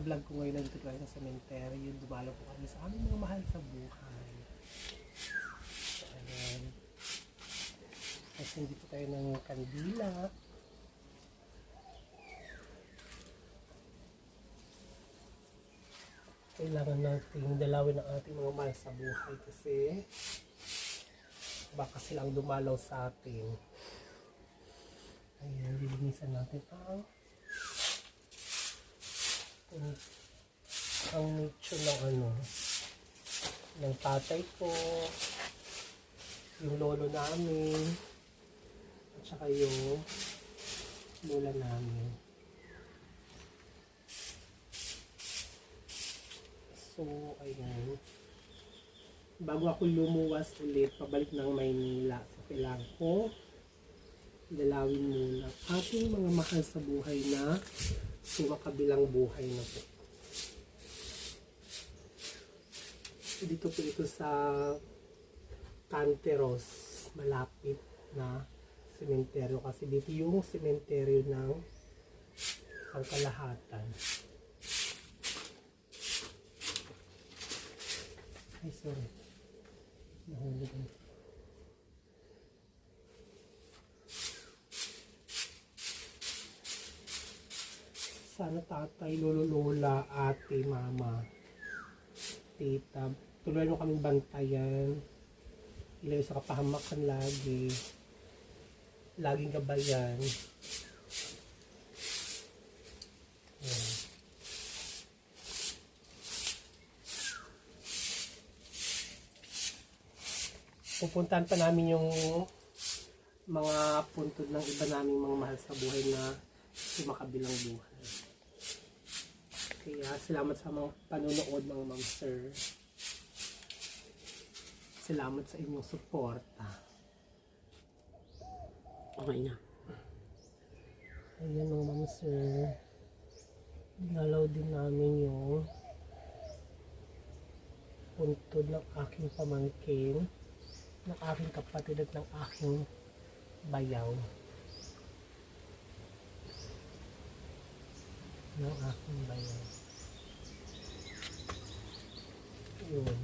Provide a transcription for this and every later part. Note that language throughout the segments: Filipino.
sa vlog ko ngayon nandito tayo sa cemetery. Dumalo po kami sa aming mga mahal sa buhay. Ayan. Hindi po tayo ng kandila. Kailangan nating dalawin ang ating mga mahal sa buhay kasi baka silang dumalaw sa atin. Ayan, lilinisan natin ang ang, nicho ng ano ng tatay ko yung lolo namin at saka yung lola namin. So ayun. Bago ako lumuwas ulit pabalik ng Maynila so kailangan ko dalawin muna ating mga mahal sa buhay na sumakabilang buhay na po. Dito po ito sa Canteros, malapit na sementeryo kasi dito yung sementeryo ng pangkalahatan. Ay, sorry. Nahulog ang sana tatay, lolo, lola, ate, mama, tita, tuloy mo kaming bantayan. Ilagay sa kapahamakan lagi. Laging gabayan. Ayan. Pupuntahan pa namin yung mga puntod ng iba naming mga mahal sa buhay na sumakabilang buhay. Kaya salamat sa mga panonood mga ma'am. Salamat sa inyong suporta. Okay na. Ayan mga ma'am sir. Dinalaw din namin yung puntod ng aking pamangkin, ng aking kapatid at ng aking bayaw. Ng aking bayan. Yun.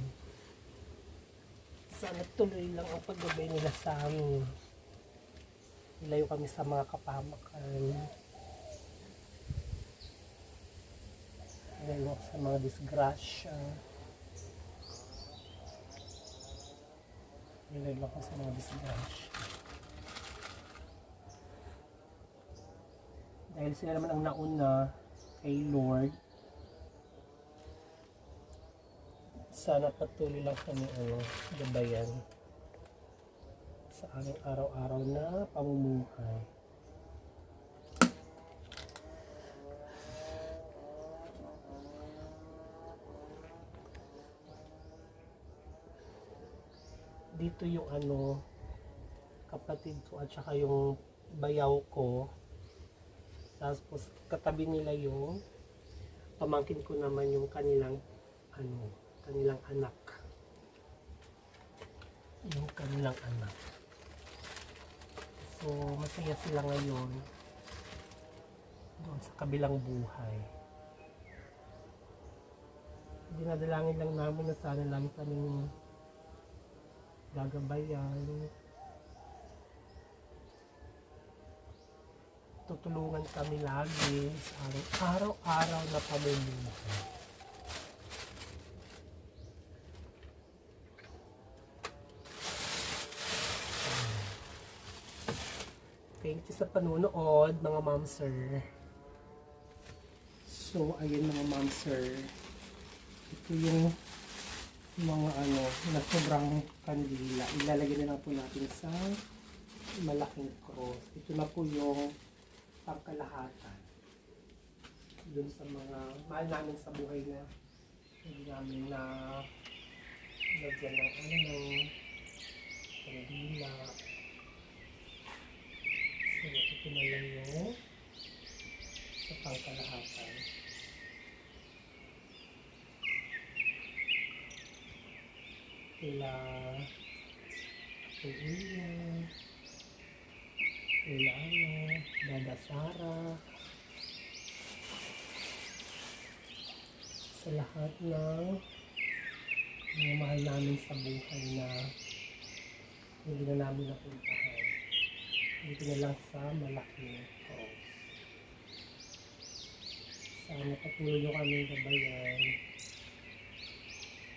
Sana tuloy lang ang paggabay nila sa amin. Ilayo kami sa mga kapamakan. Ilayo sa mga disgrasya. Ilayo ako sa mga disgrasya. Dahil sila naman ang nauna, kay Lord. Sana patuloy lang kami ano, gabayan sa aming araw-araw na pamumuhay. Dito yung ano, kapatid ko at saka yung bayaw ko tapos katabi nila yung pamangkin ko naman yung kanilang ano, kanilang anak. Yung kanilang anak. So, masaya sila ngayon doon sa kabilang buhay. Dinadalangin lang namin na sana lagi kaming gagabayan, tutulungan kami lagi sa araw-araw na pamumuhay. Thank you sa panunood, mga ma'am sir. So, ayun mga ma'am sir. Ito yung mga ano, na sobrang kandila. Ilalagay na lang po natin sa malaking cross. Ito na po yung pangkalahatan dun sa mga mahal namin sa buhay na hindi namin na lagyan ng ano ng kandila so ito na lang sa pangkalahatan kila Kila ano Dada Sara sa lahat ng mga mahal namin sa buhay na hindi na namin napuntahan. Dito na lang sa malaking cross. Sana patuloy nyo kami gabayan.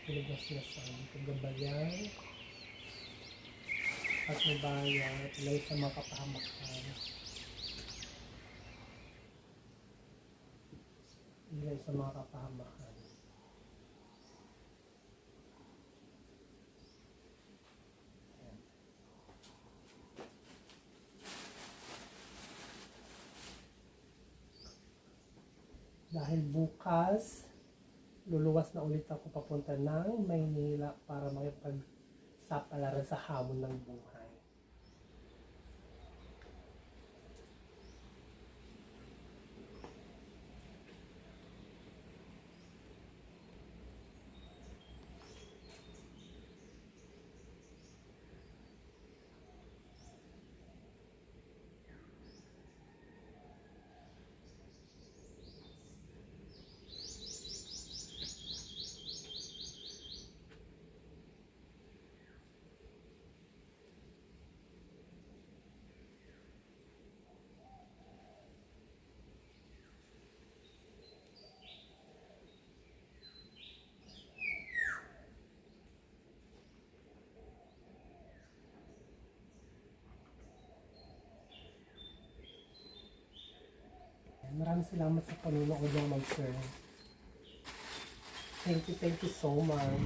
Tulad na sinasabi ko, gabayan at mabayan, tulay sa mga Tulay sa mga kapahamakan. Dahil bukas, luluwas na ulit ako papunta ng Maynila para makipagsapalaran sa hamon ng buhay. Maraming salamat sa panunood ng mag sir. Thank you, thank you so much.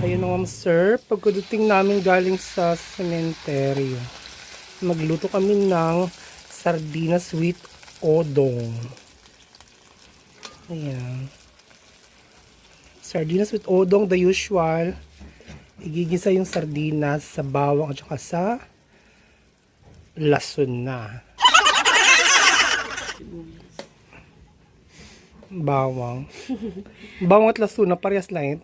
Ayun ma'am sir, pagkadating namin galing sa sementeryo, magluto kami ng sardinas with odong. Ayan. Sardinas with odong, the usual. Igigisa yung sardinas sa bawang at saka sa lason na. Bawang. Bawang at lason na parehas lang.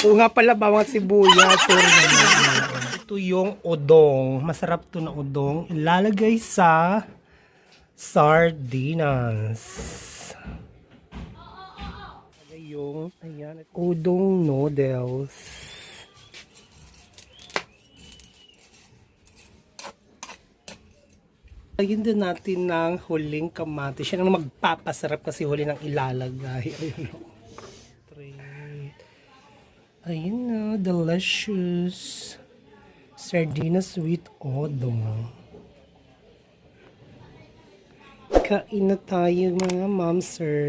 Oo nga pala, bawang at sibuyas. Sorry. Ito yung odong. Masarap to na odong. Ilalagay sa sardinas. Yung ayan, udong noodles. Lagyan din natin ng huling kamatis. Siya ang magpapasarap kasi huli ng ilalagay. Ayun o. Straight. Ayun na, delicious. Sardinas with odong. Kain na tayo mga mom sir.